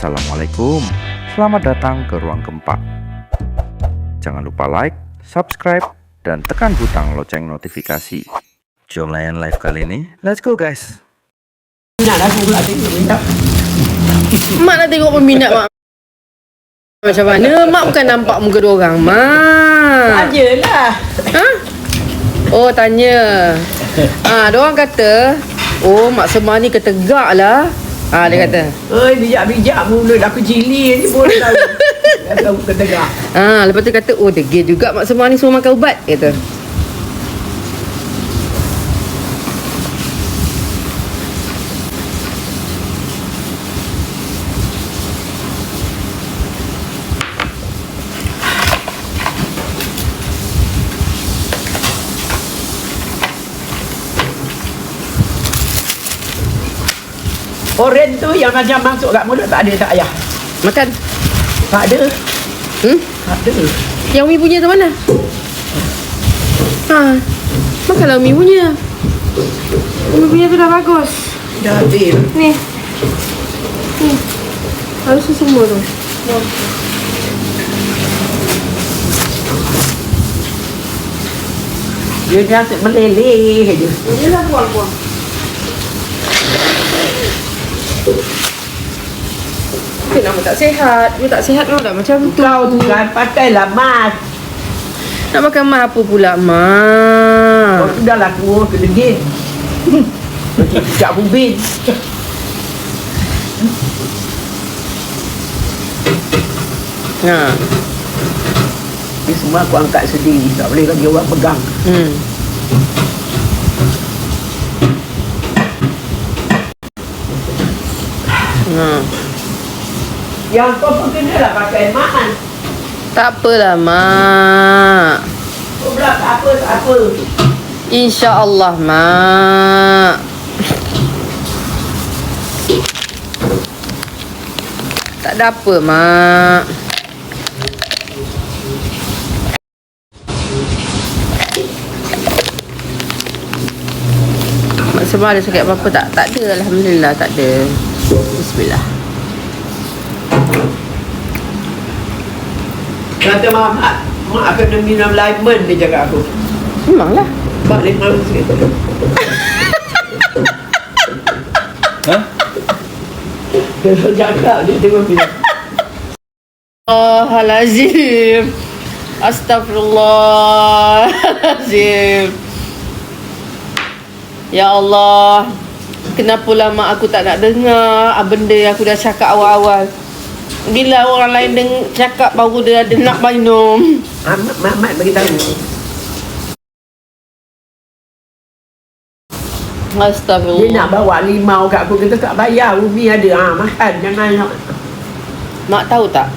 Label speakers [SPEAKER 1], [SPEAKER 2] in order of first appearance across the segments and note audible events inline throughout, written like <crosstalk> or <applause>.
[SPEAKER 1] Assalamualaikum, selamat datang ke Ruang Gempa. Jangan lupa like, subscribe, dan tekan butang lonceng notifikasi. Jom layan live kali ini, let's go guys!
[SPEAKER 2] Minta.
[SPEAKER 3] Mak nak tengok peminat mak Macam mana Mak bukan nampak muka dua orang Mak
[SPEAKER 2] Ajalah.
[SPEAKER 3] ha? Oh tanya Ah, ha, orang kata Oh mak semua ni ketegak lah Ah dia kata
[SPEAKER 2] Oi, bijak-bijak mulut aku cili ni pun tahu. <laughs> Dah tahu ketegak.
[SPEAKER 3] Ah, lepas tu kata oh degil juga mak semua ni suruh makan ubat kata.
[SPEAKER 2] Orang tu yang macam masuk kat mulut tak ada tak ayah.
[SPEAKER 3] Makan.
[SPEAKER 2] Tak ada.
[SPEAKER 3] Hmm?
[SPEAKER 2] Tak ada.
[SPEAKER 3] Yang Umi punya tu mana? Ha. Makanlah Umi punya. Umi punya tu dah bagus.
[SPEAKER 2] Dah habis.
[SPEAKER 3] Ni. Ni. Harus semua tu.
[SPEAKER 2] Dia dah asyik meleleh je.
[SPEAKER 3] Dia dah buang-buang. Dia nama tak sihat. Dia tak sihat memang tak macam tu.
[SPEAKER 2] Kau tu kan pakailah mas.
[SPEAKER 3] Nak makan mah apa pula, Mak?
[SPEAKER 2] Kau tu dah lah tua kedegit. Cak bubin.
[SPEAKER 3] Ha.
[SPEAKER 2] Ni semua aku angkat sendiri. Tak boleh bagi orang pegang.
[SPEAKER 3] Hmm. Ha.
[SPEAKER 2] Yang kau pun kena lah pakai maan.
[SPEAKER 3] Tak apalah, Mak.
[SPEAKER 2] Kau pula tak apa, tak apa.
[SPEAKER 3] InsyaAllah, Mak. Tak ada apa, Mak. Mak semua ada sakit apa-apa tak? Tak ada, Alhamdulillah, tak ada. Bismillah.
[SPEAKER 2] Kata mak, mak, mak kena minum lemon dia cakap aku.
[SPEAKER 3] Memanglah.
[SPEAKER 2] Mak lemon sikit. Dia cakap dia tengok minum.
[SPEAKER 3] Astagfirullahalazim. Astagfirullahalazim. Ya Allah. Kenapa lama aku tak nak dengar ah, benda yang aku dah cakap awal-awal. Bila orang lain deng cakap baru dia ada nak minum.
[SPEAKER 2] Ah, mak, mak, mak bagi tahu. Dia
[SPEAKER 3] Astagfirullah.
[SPEAKER 2] nak bawa limau kat aku kita tak bayar. Umi ada. Ha, makan. Jangan nak.
[SPEAKER 3] Mak tahu tak?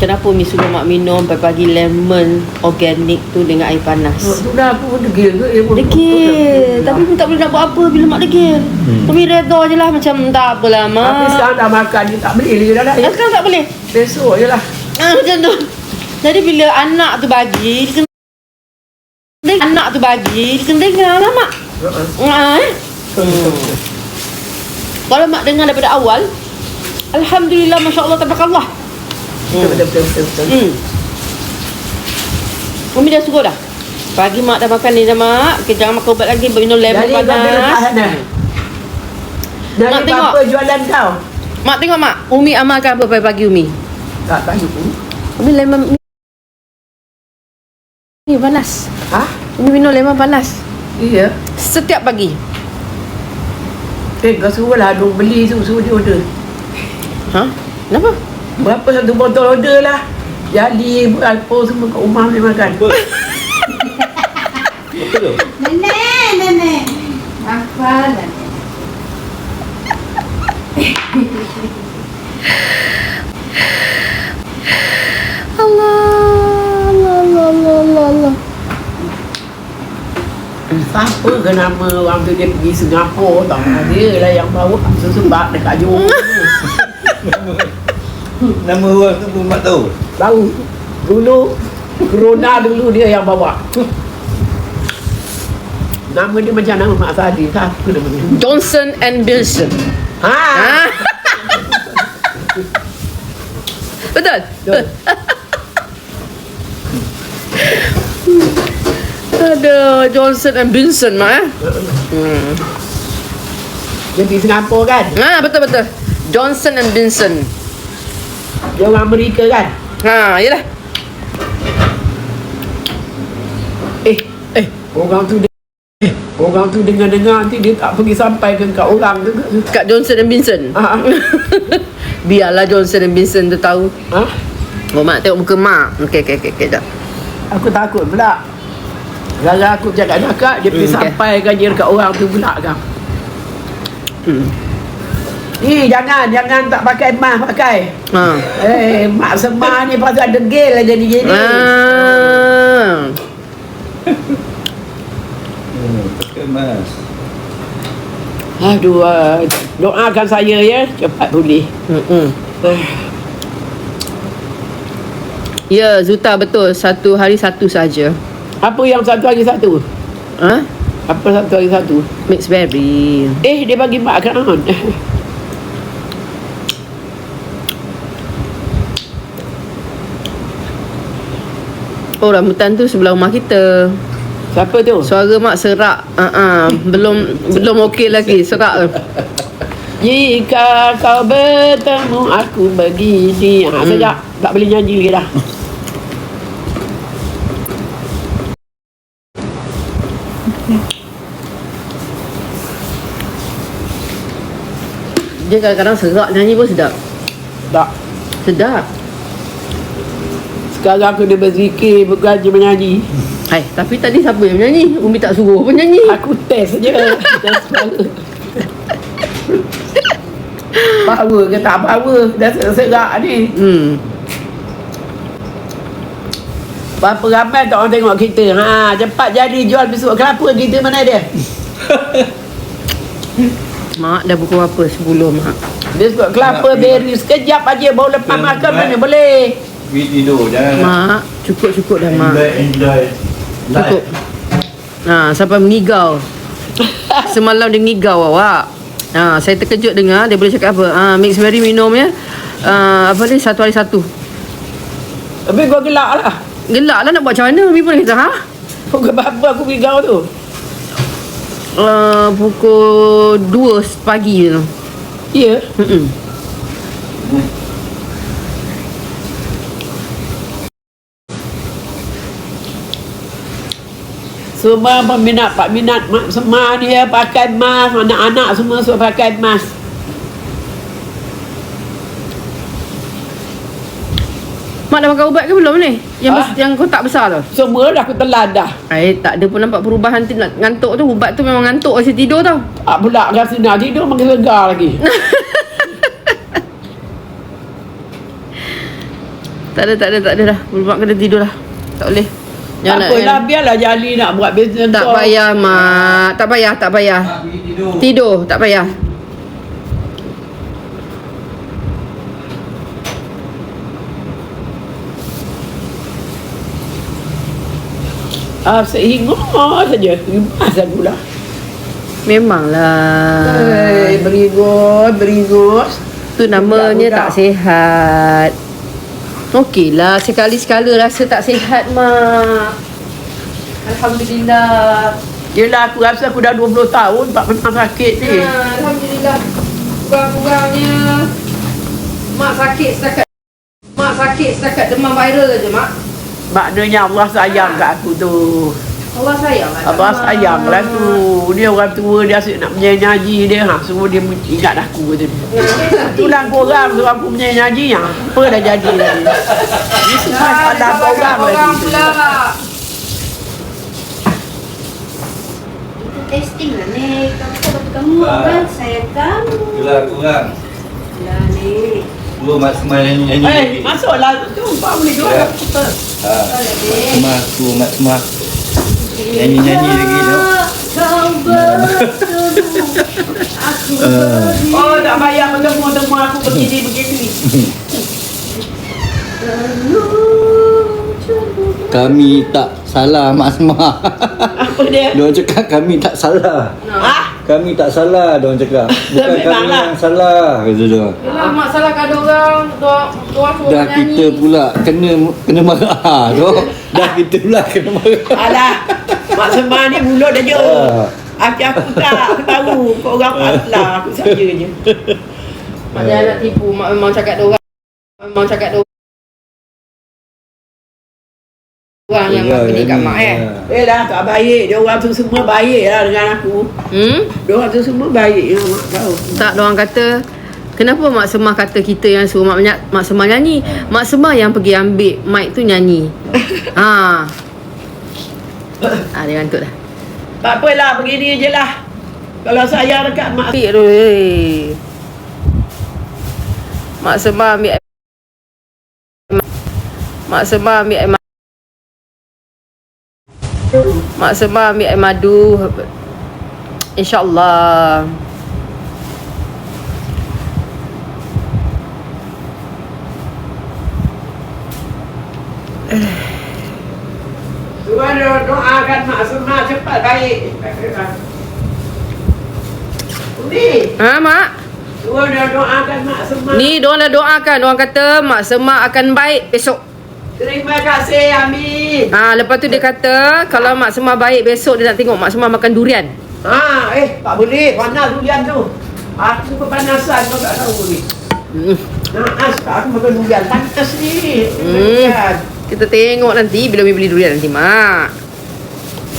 [SPEAKER 3] Kenapa Umi suruh mak minum pagi-pagi lemon organik tu dengan air panas?
[SPEAKER 2] Tu dah aku pun degil ke. Pun-
[SPEAKER 3] Degil Tapi Umi tak boleh nak buat apa Bila mak degil hmm. Umi redha je lah Macam tak apalah
[SPEAKER 2] Tapi
[SPEAKER 3] mak
[SPEAKER 2] sekarang dah makan. Dia tak boleh lagi dah. dah.
[SPEAKER 3] Ah, Sekarang tak boleh
[SPEAKER 2] Besok je lah.
[SPEAKER 3] ah, Macam tu Jadi bila anak tu bagi Dia kena Dengar. Anak tu bagi Dia kena dengar lah mak
[SPEAKER 2] Uh-uh.
[SPEAKER 3] ah, eh? hmm. Kalau mak dengar daripada awal Alhamdulillah Masya Allah Tabarakallah
[SPEAKER 2] Betul, betul, betul, betul, betul.
[SPEAKER 3] hmm. Umi dah suruh dah Pagi mak dah makan ni dah mak okay, Jangan makan ubat lagi Minum lemon
[SPEAKER 2] Jadi kau tengok kat
[SPEAKER 3] panas
[SPEAKER 2] sana. Dari
[SPEAKER 3] Mak tengok.
[SPEAKER 2] apa jualan kau?
[SPEAKER 3] Mak tengok mak Umi amalkan apa pagi-pagi Umi
[SPEAKER 2] Tak tahu.
[SPEAKER 3] Umi lemon Ni panas
[SPEAKER 2] Ha?
[SPEAKER 3] Umi minum lemon panas
[SPEAKER 2] Iya.
[SPEAKER 3] Setiap pagi
[SPEAKER 2] Eh, kau suruh lah duk beli tu, suruh dia order.
[SPEAKER 3] Ha? Kenapa?
[SPEAKER 2] Berapa satu botol order lah. Jadi, berapa semua kat rumah boleh makan.
[SPEAKER 4] Nenek, nenek. Apa nenek?
[SPEAKER 3] Allah Allah Allah Allah Allah, Allah.
[SPEAKER 2] Siapa ke nama orang tu dia pergi Singapura tau. Dia lah yang bawa sesebab dekat Johor.
[SPEAKER 5] Nama orang tu pun mak tahu.
[SPEAKER 2] Tahu. Dulu Corona dulu dia yang bawa. Nama dia macam nama Mak Sadi. Siapa nama dia?
[SPEAKER 3] Johnson and Wilson.
[SPEAKER 2] Ha.
[SPEAKER 3] Ha? <laughs> Betul?
[SPEAKER 2] Betul.
[SPEAKER 3] Aduh, Johnson and Vincent mak eh. Hmm.
[SPEAKER 2] Pergi Singapura kan?
[SPEAKER 3] Ha, betul betul. Johnson and Vincent.
[SPEAKER 2] Dia orang Amerika kan?
[SPEAKER 3] Ha, yalah.
[SPEAKER 2] Eh, eh, orang tu eh, orang tu dengar-dengar nanti dia tak pergi sampai ke kat orang tu ke?
[SPEAKER 3] Kat Johnson and Vincent.
[SPEAKER 2] Ha? <laughs>
[SPEAKER 3] Biarlah Johnson and Vincent tu tahu.
[SPEAKER 2] ha?
[SPEAKER 3] Oh, mak tengok muka mak. Okey, okey, okey, okey, jap.
[SPEAKER 2] Aku takut pula. Gara aku cakap-cakap, dia pergi
[SPEAKER 3] Hmm, okey.
[SPEAKER 2] sampaikan dia dekat orang tu pula kan.
[SPEAKER 3] Hmm.
[SPEAKER 2] Eh, jangan, jangan tak pakai mask pakai.
[SPEAKER 3] Ha.
[SPEAKER 2] Eh, mak semah ni pasal degil lah jadi gini.
[SPEAKER 3] Ah.
[SPEAKER 5] Hmm, pakai mas.
[SPEAKER 2] Aduh, ah, doakan saya ya, cepat pulih.
[SPEAKER 3] Mm-mm.
[SPEAKER 2] Eh,
[SPEAKER 3] Ya, Zuta betul. Satu hari satu saja.
[SPEAKER 2] Apa yang satu hari satu?
[SPEAKER 3] Ha?
[SPEAKER 2] Apa satu hari satu?
[SPEAKER 3] Mixed berry.
[SPEAKER 2] Eh, dia bagi mak akaun.
[SPEAKER 3] Oh, rambutan tu sebelah rumah kita.
[SPEAKER 2] Siapa tu?
[SPEAKER 3] Suara mak serak. Ha uh Belum belum okey lagi serak.
[SPEAKER 2] Jika kau bertemu aku begini ha,
[SPEAKER 3] Hmm.
[SPEAKER 2] Sekejap Tak boleh nyanyi lagi dah
[SPEAKER 3] Dia kadang-kadang serak nyanyi pun sedap.
[SPEAKER 2] Tak
[SPEAKER 3] Sedap.
[SPEAKER 2] Sekarang aku dah berzikir je menyanyi.
[SPEAKER 3] Hai, tapi tadi siapa yang menyanyi? Umi tak suruh pun nyanyi.
[SPEAKER 2] Aku test je. <laughs> Test Power. Ke tak power? Dah serak ni.
[SPEAKER 3] Hmm.
[SPEAKER 2] Berapa ramai tak orang tengok kita? Ha, Cepat jadi jual besok. Kelapa kita mana dia? <laughs>
[SPEAKER 3] Mak dah pukul apa? 10 mak.
[SPEAKER 2] Besok kelapa berry Sekejap aja baru lepas makan mana boleh
[SPEAKER 5] Pergi tidur jangan.
[SPEAKER 3] Mak, cukup-cukup dah mak.
[SPEAKER 5] Enjoy enjoy.
[SPEAKER 3] Cukup. Ha, sampai mengigau. <laughs> Semalam dia ngigau awak. Ha, saya terkejut dengar dia boleh cakap apa? Ha, mix berry minum ya. Uh, apa ni satu hari satu.
[SPEAKER 2] Tapi kau gelak lah
[SPEAKER 3] Gelak lah nak buat macam mana Umi pun kata ha?
[SPEAKER 2] Pukul berapa aku pergi kau tu
[SPEAKER 3] Uh, pukul 2 pagi tu.
[SPEAKER 2] Ya
[SPEAKER 3] Mm-mm.
[SPEAKER 2] Semua peminat Pak minat mak semua ni ya pakai mask anak-anak semua suruh pakai mask.
[SPEAKER 3] Mak dah makan ubat ke belum ni? Yang
[SPEAKER 2] Ah.
[SPEAKER 3] bes- yang kotak besar tu.
[SPEAKER 2] Semua dah aku telan dah.
[SPEAKER 3] Eh, tak ada pun nampak perubahan tu nak ngantuk tu. Ubat tu memang ngantuk kasi tidur tau.
[SPEAKER 2] Tak pula rasa nak tidur makin segar lagi. <laughs>
[SPEAKER 3] Tak ada, tak ada, tak ada dah. Mak kena tidur lah. Tak boleh.
[SPEAKER 2] Tak apalah biarlah Jali nak buat bisnes
[SPEAKER 3] Tak
[SPEAKER 2] kau.
[SPEAKER 3] payah, Mak. Tak payah, tak payah.
[SPEAKER 5] Pergi tidur.
[SPEAKER 3] Tidur, tak payah.
[SPEAKER 2] Ah, sehingga saja. Rimas aku lah.
[SPEAKER 3] Memanglah.
[SPEAKER 2] Hei, beringus, beringus.
[SPEAKER 3] Tu namanya
[SPEAKER 2] Budak-budak.
[SPEAKER 3] tak sihat. Okeylah, sekali-sekala rasa tak sihat, Mak. Alhamdulillah.
[SPEAKER 2] Yelah aku rasa aku dah 20 tahun tak pernah sakit ni.
[SPEAKER 3] Ha, Alhamdulillah. Kurang-kurangnya Mak sakit setakat Mak sakit setakat demam viral aja, Mak.
[SPEAKER 2] Maknanya Allah sayang kat aku tu.
[SPEAKER 3] Allah sayang lah.
[SPEAKER 2] Allah sayang lah tu. Dia orang tua dia asyik nak menyanyi dia. Ha, semua dia ingat aku tu. Itulah korang suruh aku menyanyi. Ha, apa dah jadi lagi. Ni semua salah korang lagi.
[SPEAKER 4] Itu testing lah ni. Kamu kata kamu kan saya kamu.
[SPEAKER 5] Itulah kurang.
[SPEAKER 4] Lah ni.
[SPEAKER 5] Dua mak semai nyanyi-nyanyi
[SPEAKER 2] Eh,
[SPEAKER 5] lagi.
[SPEAKER 2] masuklah tu. Pak boleh keluar.
[SPEAKER 5] Ya. Ha. Semah tu mak semah. Nyanyi-nyanyi lagi tau.
[SPEAKER 4] Kau bertemu. Aku beri
[SPEAKER 2] Oh, tak payah bertemu-temu aku begini-begini.
[SPEAKER 5] Kami tak salah mak semah.
[SPEAKER 2] Apa dia?
[SPEAKER 5] Dia orang cakap kami tak salah.
[SPEAKER 2] Ah,
[SPEAKER 5] Kami tak salah dia orang cakap. <laughs> Bukan kami
[SPEAKER 2] Memanglah.
[SPEAKER 5] yang salah kata dia.
[SPEAKER 3] Yalah mak salah kan orang Doa Doa suruh
[SPEAKER 5] Dah kita pula kena kena marah. Ha, tu. Dah kita pula kena marah.
[SPEAKER 2] Alah, Mak Semar ni mulut aja.
[SPEAKER 5] Ah.
[SPEAKER 2] Aki aku tak, aku tahu. Kau orang patlah, aku saja je.
[SPEAKER 3] Mak jangan nak tipu Mak memang cakap dia orang Memang cakap dia orang yang
[SPEAKER 5] Ya,
[SPEAKER 3] beli kat
[SPEAKER 5] ni,
[SPEAKER 3] mak eh
[SPEAKER 5] ya.
[SPEAKER 2] Eh dah, tak baik. Dia orang tu semua baik lah dengan aku.
[SPEAKER 3] Hmm?
[SPEAKER 2] Dia orang tu semua baik yang mak tahu.
[SPEAKER 3] Tak, orang kata Kenapa Mak Semah kata kita yang suruh Mak, Mak Semah nyanyi Mak Semah yang pergi ambil mic tu nyanyi <laughs> ha. Ha dia ngantuk dah
[SPEAKER 2] Tak apalah, begini je lah. Kalau saya dekat mak
[SPEAKER 3] Ambil tu eh. Mak Semah ambil air Mak Semah ambil air madu Mak Semah ambil air madu InsyaAllah
[SPEAKER 2] Tuan dia doakan mak semua cepat baik. Ni,
[SPEAKER 3] Ha mak
[SPEAKER 2] dia doakan mak semua.
[SPEAKER 3] Ni diorang dah doakan Diorang kata Mak Semah akan baik besok
[SPEAKER 2] Terima kasih, Amin.
[SPEAKER 3] Ha, lepas tu dia kata kalau Mak Semah baik besok dia nak tengok Mak Semah makan durian.
[SPEAKER 2] Ha, eh, tak boleh. Panas durian tu. Aku kepanasan kau tak tahu ni.
[SPEAKER 3] Hmm.
[SPEAKER 2] Naas tak aku makan durian. Panas ni.
[SPEAKER 3] Hmm.
[SPEAKER 2] Durian.
[SPEAKER 3] Kita tengok nanti bila Umi beli durian nanti Mak.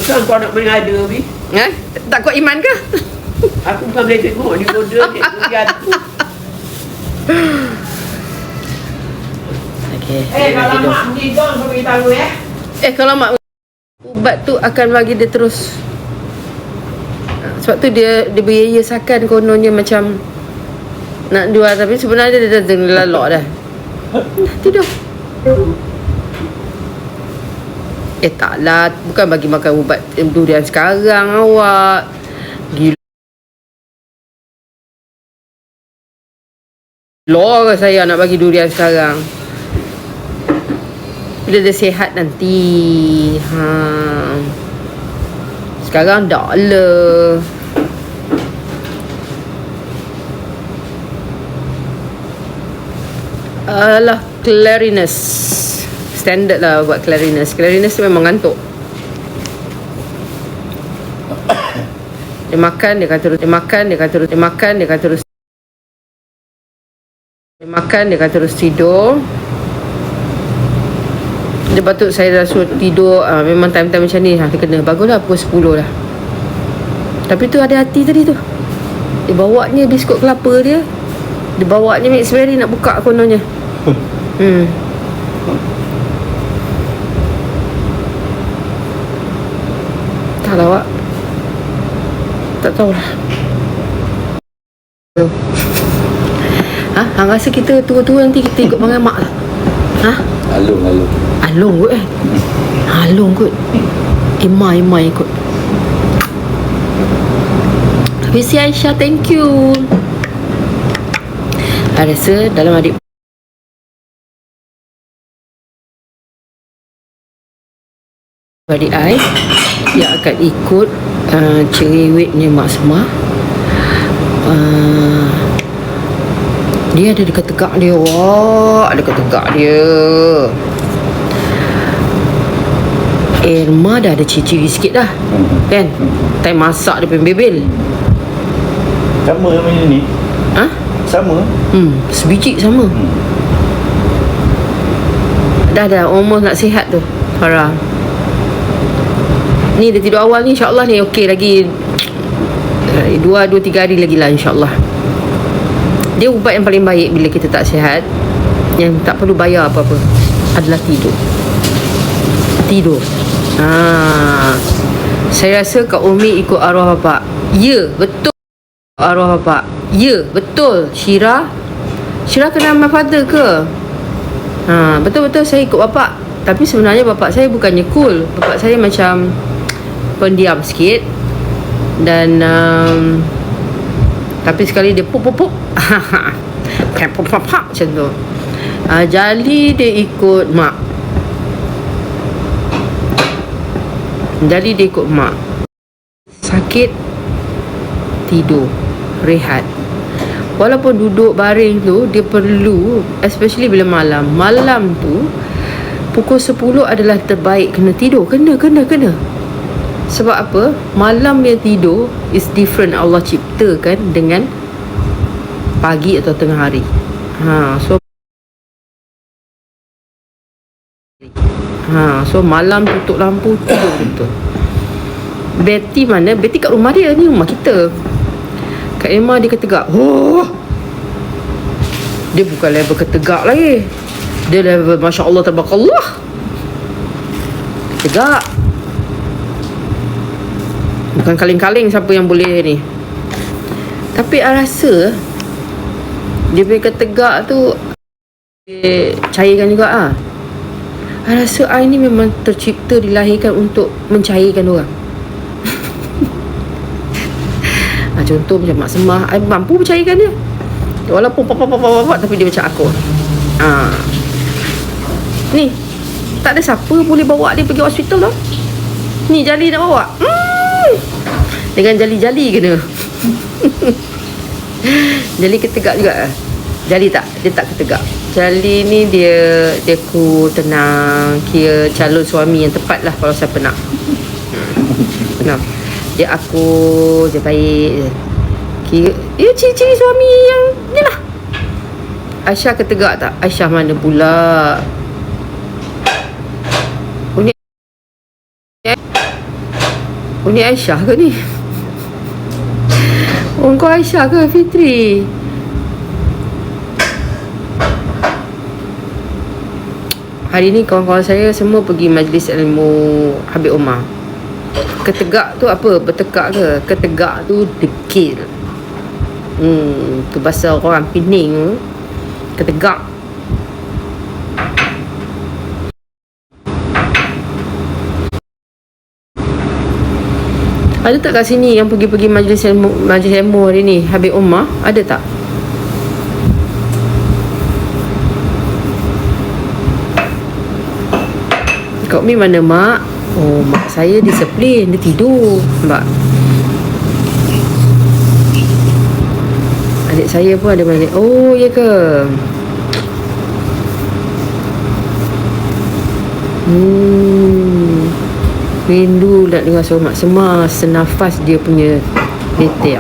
[SPEAKER 2] Bukan kau nak mengada, Mi.
[SPEAKER 3] Eh? Tak kuat iman ke?
[SPEAKER 2] Aku bukan boleh tengok di ni durian tu.
[SPEAKER 3] Okey.
[SPEAKER 2] Eh, kalau mak meninggal, kau beritahu eh.
[SPEAKER 3] Eh kalau Mak ubat tu akan bagi dia terus Ha, sebab tu dia dia beryayasakan kononnya macam nak jual tapi sebenarnya dia dah tengah lalok dah. Dah tidur. Eh taklah bukan bagi makan ubat eh, durian sekarang awak. Gila. Lor saya nak bagi durian sekarang. Bila dia sihat nanti. Ha. Sekarang dah lah. Alah, clariness. Standard lah buat clariness. Clariness tu memang ngantuk. Dia makan, dia kata terus. Dia makan, dia kata terus. Dia makan, dia kata terus. Dia makan, dia kata terus tidur. Dia patut saya dah suruh tidur uh, Memang time-time macam ni ha, Dia kena Baguslah pukul 10 dah Tapi tu ada hati tadi tu Dia bawanya biskut kelapa dia Dia bawanya Mix Berry nak buka kononnya <laughs> Hmm lah awak Tak tahulah. Ha? Hang rasa kita tua-tua nanti kita ikut panggil mak lah Ha?
[SPEAKER 5] Alung alung.
[SPEAKER 3] Alung kot eh? Alung kot. Emai emai kot Tapi si Aisyah thank you. I rasa dalam adik Adik I Dia akan ikut uh, Cerewetnya Mak Semah. Uh, Dia ada dekat tegak dia Wah Dekat tegak dia. Irma dah ada ciri-ciri sikit dah Kan? Time masak dia punya bebel.
[SPEAKER 5] Sama macam ni.
[SPEAKER 3] Ha?
[SPEAKER 5] Sama.
[SPEAKER 3] Hmm Sebiji sama. Dah dah almost nak sihat tu Farah Ni dia tidur awal ni InsyaAllah ni okey lagi. Eh, Dua, dua, tiga hari lagi lah InsyaAllah. Dia ubat yang paling baik Bila kita tak sihat Yang tak perlu bayar apa-apa Adalah tidur. Tidur. Ha. Saya rasa Kak Umi ikut arwah bapak. Ya betul. Arwah bapak. Ya betul. Syira Syira kenal my father ke? Ha, Betul-betul saya ikut bapak. Tapi sebenarnya bapak saya bukannya cool. Bapak saya macam Pendiam sikit. Dan um, Tapi sekali dia pup pup pup. <laughs> Pap pap pap pap Macam tu. Uh, Jali dia ikut mak. Jali dia ikut mak. Sakit tidur rehat. Walaupun duduk baring tu dia perlu especially bila malam. Malam tu pukul 10 adalah terbaik kena tidur. Kena kena kena sebab apa? Malam dia tidur is different. Allah ciptakan dengan pagi atau tengah hari. Ha so ha so malam tutup lampu tidur betul. Betty mana? Betty kat rumah dia ni rumah kita. Kak Emma dia ketegak. Oh! Dia bukan level ketegak lagi. Dia level Masya Allah Tabarakallah. Tegak Bukan kaling-kaling siapa yang boleh ni Tapi I rasa Dia punya ketegak tu Dia cairkan juga ah. I rasa I ni memang tercipta dilahirkan untuk mencairkan orang <laughs> ah, Contoh macam Mak Semah I mampu mencairkan dia Walaupun papa-papa-papa Tapi dia macam aku ah. Ni Tak ada siapa boleh bawa dia pergi hospital tau Ni Jali nak bawa hmm. Dengan jali-jali kena Jali ketegak juga? Jali tak Dia tak ketegak Jali ni dia Dia cool Tenang Kira calon suami yang tepat lah Kalau siapa nak Tenang Dia aku Dia baik Kira Dia ciri-ciri suami yang Ni lah Aisyah ketegak tak? Aisyah mana pula? Uni Uni Aisyah ke ni? Oh kau Aisyah ke Fitri? Hari ni kawan-kawan saya semua pergi majlis ilmu Habib Umar Ketegak tu apa? Bertekak ke? Ketegak tu dekil Hmm, tu bahasa orang Pening Ketegak Ada tak kat sini yang pergi-pergi majlis ilmu, majlis ilmu hari ni Habib Umar? Ada tak? Kau Mi mana mak? Oh mak saya disiplin Dia tidur Mbak Adik saya pun ada balik Oh ya ke? Hmm Rindu nak dengar suara Mak Semar Senafas dia punya letek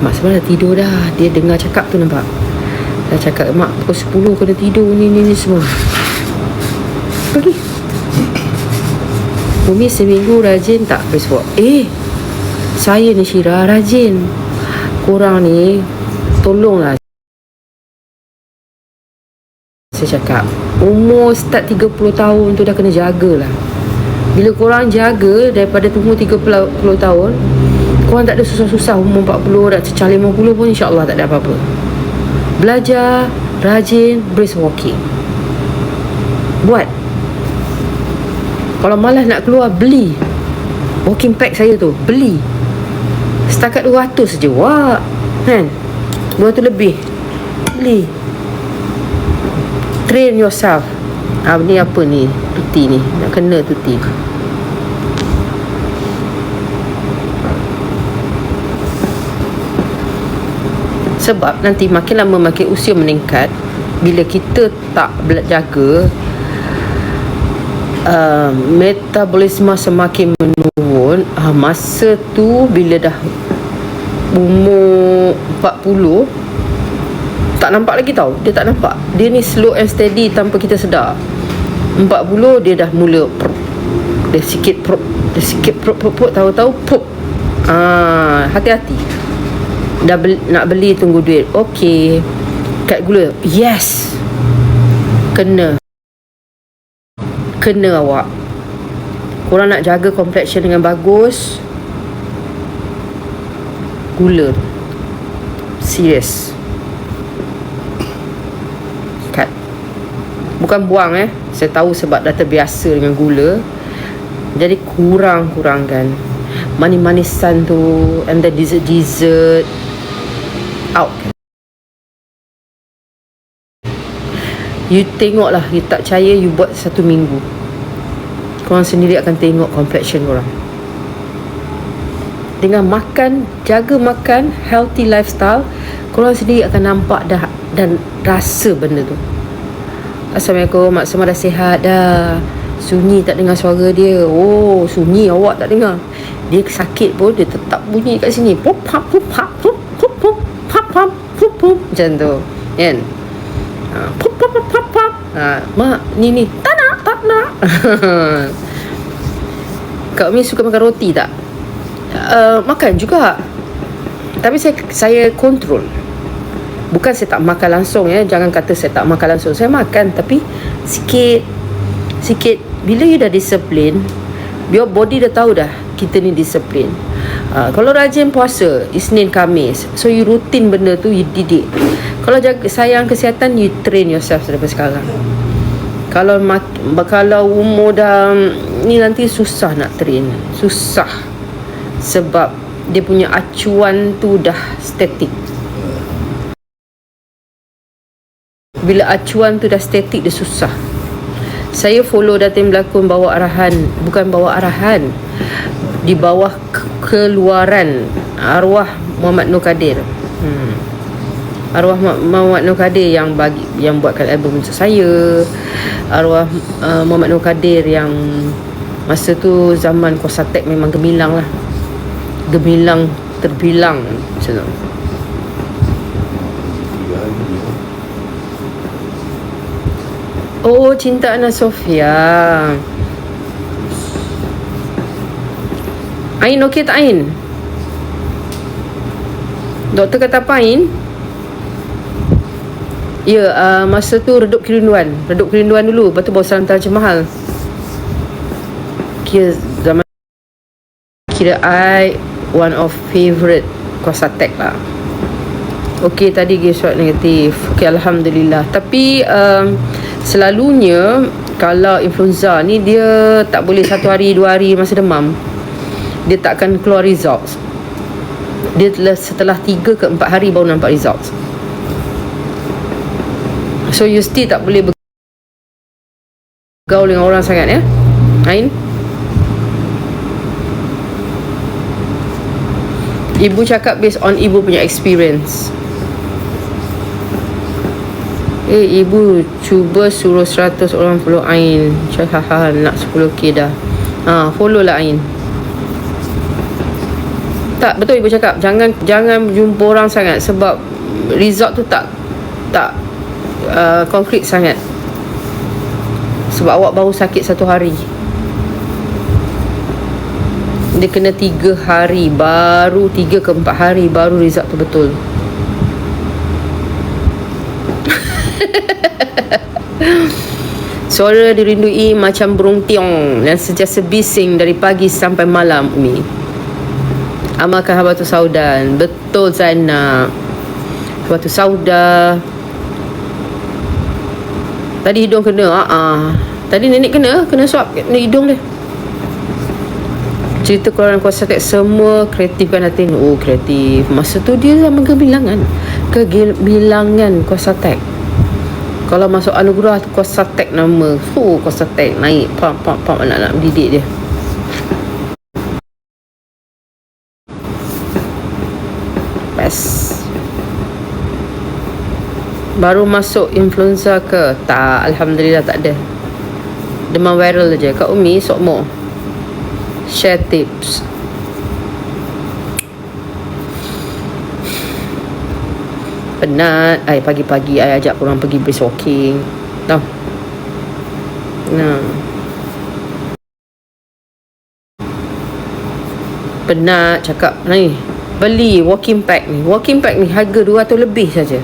[SPEAKER 3] Mak Semar dah tidur dah. Dia dengar cakap tu nampak. Dah cakap Mak pukul 10 kena tidur. Ni ni ni semua. Pergi. Umi seminggu rajin tak berswap Eh Saya ni Syirah rajin. Korang ni Tolonglah. Saya cakap Umur start 30 tahun tu dah kena jagalah bila korang jaga daripada umur 30 tahun korang tak ada susah-susah umur 40 dah cecah 50 pun insyaAllah tak ada apa-apa. Belajar rajin brisk walking buat. Kalau malas nak keluar beli. Walking pack saya tu beli. Setakat 200 saja wah kan? 200 lebih beli. Train yourself. Ah, ni apa ni? Tuti ni. Nak kena tuti. Sebab nanti makin lama makin usia meningkat Bila kita tak jaga uh, Metabolisme semakin menurun uh, Masa tu bila dah Umur 40 Tak nampak lagi tau Dia tak nampak Dia ni slow and steady tanpa kita sedar 40 dia dah mula prop. Dia sikit prop Dia sikit prop prop prop Tahu-tahu pop Ah, hati-hati. Dah beli, nak beli tunggu duit. Okey. Kad gula. Yes. Kena. Kena awak. Korang nak jaga complexion dengan bagus. Gula. Serius Kad. Bukan buang eh Saya tahu sebab dah terbiasa dengan gula. Jadi kurang-kurangkan Manis-manisan tu And then dessert-dessert Out. You tengok lah You tak percaya You buat satu minggu. Korang sendiri akan tengok Complexion korang. Dengan makan jaga makan healthy lifestyle korang sendiri akan nampak dah dan rasa benda tu Assalamualaikum Mak Sama dah sihat dah Sunyi tak dengar suara dia Oh Sunyi awak tak dengar Dia sakit pun Dia tetap bunyi kat sini Pup pap pup pap Pup pup pup Pap pap Pup pup Macam tu Kan Pup pup pup pup pup Mak ni ni Tak nak tak nak Kak Mi suka makan roti tak? Uh, makan juga Tapi saya saya kontrol Bukan saya tak makan langsung ya. Jangan kata saya tak makan langsung. Saya makan tapi Sikit. Sikit. Bila you dah disiplin Your body dah tahu dah Kita ni disiplin. Uh, Kalau rajin puasa Isnin Kamis. So you rutin benda tu You didik. Kalau jaga, sayang kesihatan You train yourself daripada sekarang. Kalau kalau umur dah ni nanti susah nak train. Susah. Sebab dia punya acuan tu dah statik bila acuan tu dah statik dia susah. Saya follow datin berlakon bawa arahan bukan bawa arahan. Di bawah ke- keluaran arwah Muhammad Nur Kadir. Hmm. Arwah Mu- Muhammad Nur Kadir yang bagi yang buatkan album untuk saya. Arwah uh, Muhammad Nur Kadir yang masa tu zaman Kosatek memang gemilang lah. Gemilang terbilang macam tu Oh, cinta Ana Sofia. Ain okey tak Ain? Doktor kata apa Ain? Ya, uh, masa tu redup kerinduan. Redup kerinduan dulu, lepas tu bawa salam Taj Mahal. Kira zaman kira I one of favourite Kosatek lah. Okey tadi give surat negatif. Okey alhamdulillah. Tapi um, selalunya kalau influenza ni dia tak boleh satu hari dua hari masa demam. Dia tak akan keluar results. Dia telah setelah 3 ke 4 hari baru nampak results. So you still tak boleh bergaul dengan orang sangat ya. Ain. Ibu cakap based on ibu punya experience. Eh ibu cuba suruh 100 orang follow Ain. Cakap ha, nak 10k dah. Ha, follow lah Ain. Tak betul ibu cakap jangan jangan jumpa orang sangat sebab result tu tak tak uh, konkret sangat. Sebab awak baru sakit satu hari. Dia kena tiga hari Baru tiga ke empat hari Baru result tu betul <laughs> Suara dirindui macam burung tiong Dan sentiasa bising dari pagi sampai malam Umi Amalkan Habatus Saudan Betul Zainab. Habatus Sauda. Tadi hidung kena ah uh Tadi nenek kena Kena suap kena hidung dia. Cerita keluaran kuasa tek semua kreatif kan hati oh kreatif. Masa tu dia zaman kebilangan kebilangan kuasa tek kalau masuk anugerah tu kuasa tek nama. Oh kuasa tek naik. Pam pam pam anak-anak mendidik dia. Best. Baru masuk influenza ke? Tak Alhamdulillah tak ada. Demam viral je. Kak Umi sokmo share tips penat ay pagi-pagi ay ajak korang pergi brisk walking. Tau nah. Penat cakap ni beli walking pack ni. Walking pack ni harga 200 lebih saja.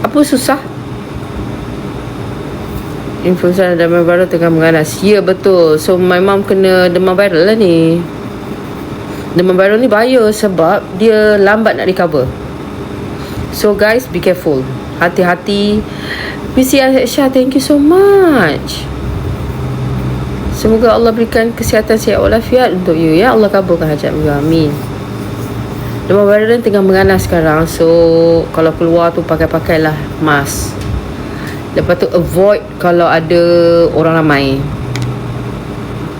[SPEAKER 3] Apa susah? Influenza demam viral tengah mengganas ya betul. So my mom kena demam viral lah ni. Demam viral ni bahaya sebab dia lambat nak recover so guys be careful. Hati-hati. PCI Aisyah thank you so much. Semoga Allah berikan kesihatan sihat walafiat untuk you ya. Allah kabulkan hajat you amin. Demam viral tengah mengganas sekarang so kalau keluar tu pakai-pakailah mask. Lepas tu avoid kalau ada orang ramai.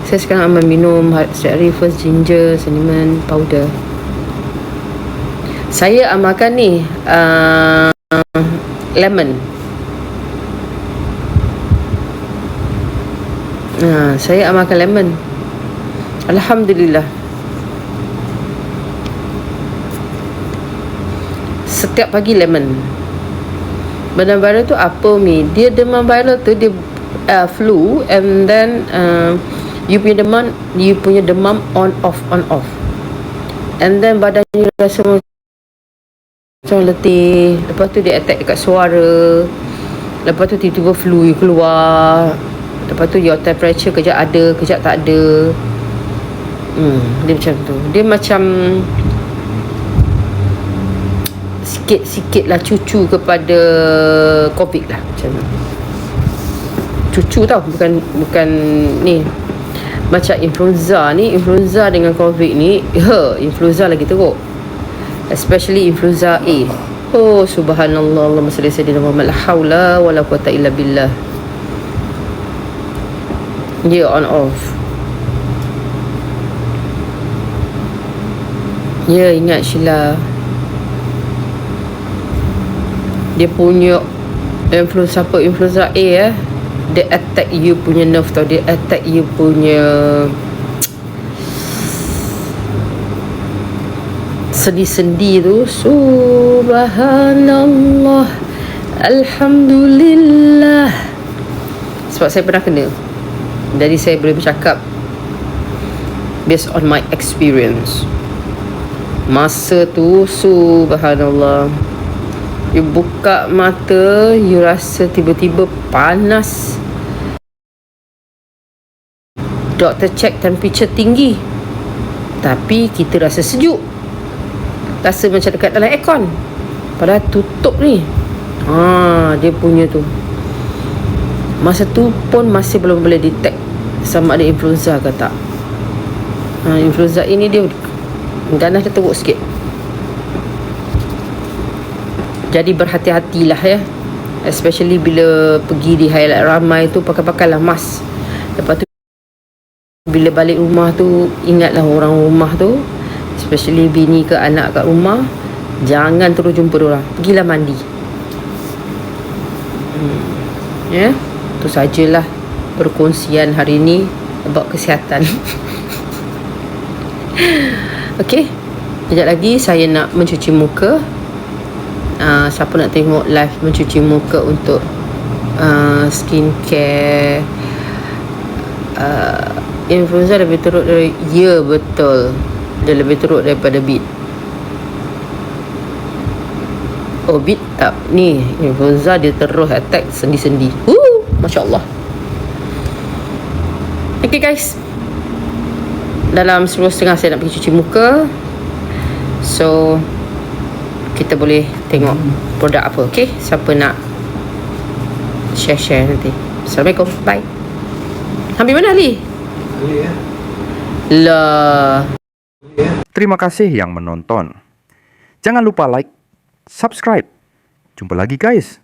[SPEAKER 3] Saya sekarang amat minum Straight Reverse Ginger Cinnamon Powder Saya amalkan ni uh, Lemon. Uh, Saya amalkan lemon. Alhamdulillah. Setiap pagi lemon. Demam viral tu apa Mi? Dia demam viral tu Dia uh, flu And then uh, You punya demam You punya demam On off On off. And then badan you rasa macam letih Lepas tu dia attack dekat suara. Lepas tu tiba-tiba flu you keluar. Lepas tu your temperature kejap ada Kejap tak ada. Hmm, dia macam tu. Dia macam sikit-sikit lah cucu kepada COVID lah macam tu. Cucu tau bukan bukan ni. Macam influenza ni influenza dengan covid ni ha influenza lagi teruk especially influenza A. Oh subhanallah Allahumma salli sayyidina Muhammad. La haula wala quwata illa billah. Dia on off. Ya ingat Sheila. Dia punya Influenza apa? Influenza A eh? Dia attack you punya nerve tau. Dia attack you punya Sendi-sendi tu. Subhanallah. Alhamdulillah. Sebab saya pernah kena. Jadi saya boleh bercakap Based on my experience. Masa tu Subhanallah. You buka mata You rasa tiba-tiba panas. Doktor check temperature tinggi. Tapi kita rasa sejuk Rasa macam dekat dalam aircon. Padahal tutup ni. Ha, Dia punya tu. Masa tu pun masih belum boleh detect Sama ada influenza ke tak. Ha, Influenza ini dia Ganas dia teruk sikit. Jadi berhati-hatilah ya. Especially bila pergi di highlight ramai tu Pakai-pakailah mask. Lepas tu Bila balik rumah tu Ingatlah orang rumah tu Especially bini ke anak kat rumah Jangan terus jumpa orang Pergilah mandi hmm. Ya Tu sajalah Perkongsian hari ni About kesihatan <laughs> Okey. Sekejap lagi saya nak mencuci muka. Uh, siapa nak tengok live mencuci muka untuk uh, skincare uh, influenza lebih teruk dari ya betul dia lebih teruk daripada bit oh bit tak. Ni influenza dia terus attack sendi-sendi. Uh, Masya Allah Okay guys. Dalam 10 setengah saya nak pergi cuci muka. So kita boleh tengok produk apa okay? Siapa nak share-share nanti. Assalamualaikum. Bye. Ambil mana Ali? Lah
[SPEAKER 1] Terima kasih yang menonton. Jangan lupa like, subscribe. Jumpa lagi guys.